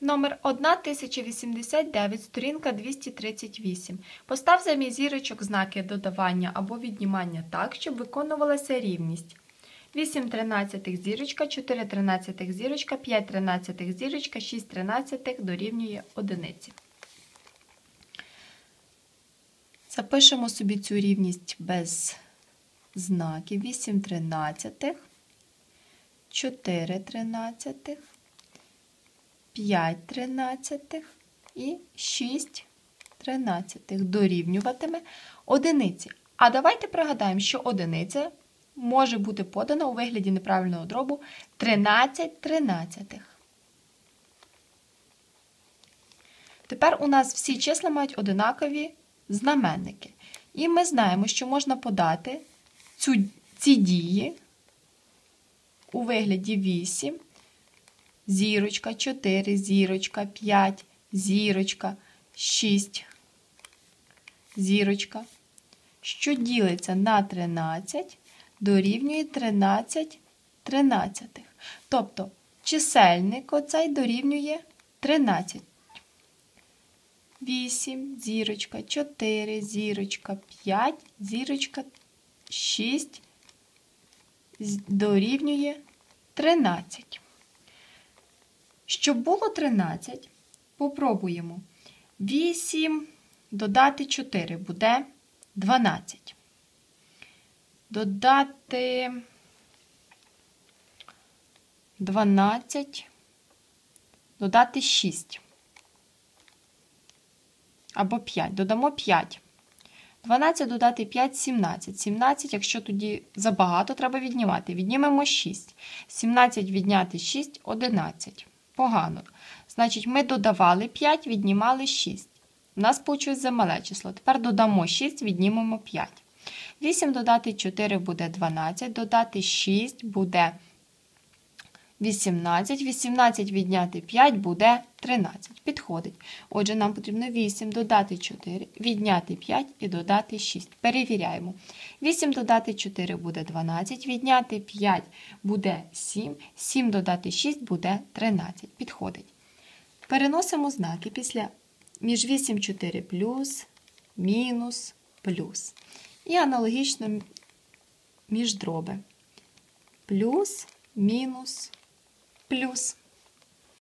Номер 1089, сторінка 238. Постав замість зірочок знаки додавання або віднімання так, щоб виконувалася рівність. 8 тринадцятих зірочка, 4 тринадцятих зірочка, 5 тринадцятих зірочка, 6 тринадцятих дорівнює одиниці. Запишемо собі цю рівність без знаків. 8 тринадцятих, 4 тринадцятих, 5 тринадцятих і 6 тринадцятих дорівнюватиме одиниці. А давайте пригадаємо, що одиниця може бути подана у вигляді неправильного дробу 13 тринадцятих. Тепер у нас всі числа мають одинакові знаменники. І ми знаємо, що можна подати цю, ці дії у вигляді 8, зірочка, 4, зірочка, 5, зірочка, 6, зірочка, що ділиться на 13, дорівнює 13 тринадцятих. Тобто чисельник оцей дорівнює 13. 8, зірочка, 4, зірочка, 5, зірочка, 6 дорівнює 13. Щоб було 13, попробуємо. 8 додати 4 буде 12. Додати 12, додати 6 або 5. Додамо 5. 12 додати 5 17. 17, якщо тоді забагато, треба віднімати. Віднімемо 6. 17 відняти 6 11. Погано. Значить, ми додавали 5, віднімали 6. У нас вийшло замале число. Тепер додамо 6, віднімемо 5. 8 додати 4 буде 12, додати 6 буде 18, 18 відняти 5 буде 13. Підходить. Отже, нам потрібно 8 додати 4, відняти 5 і додати 6. Перевіряємо. 8 додати 4 буде 12, відняти 5 буде 7, 7 додати 6 буде 13. Підходить. Переносимо знаки після між 8, 4 плюс, мінус, плюс. І аналогічно між дроби. Плюс, мінус, плюс.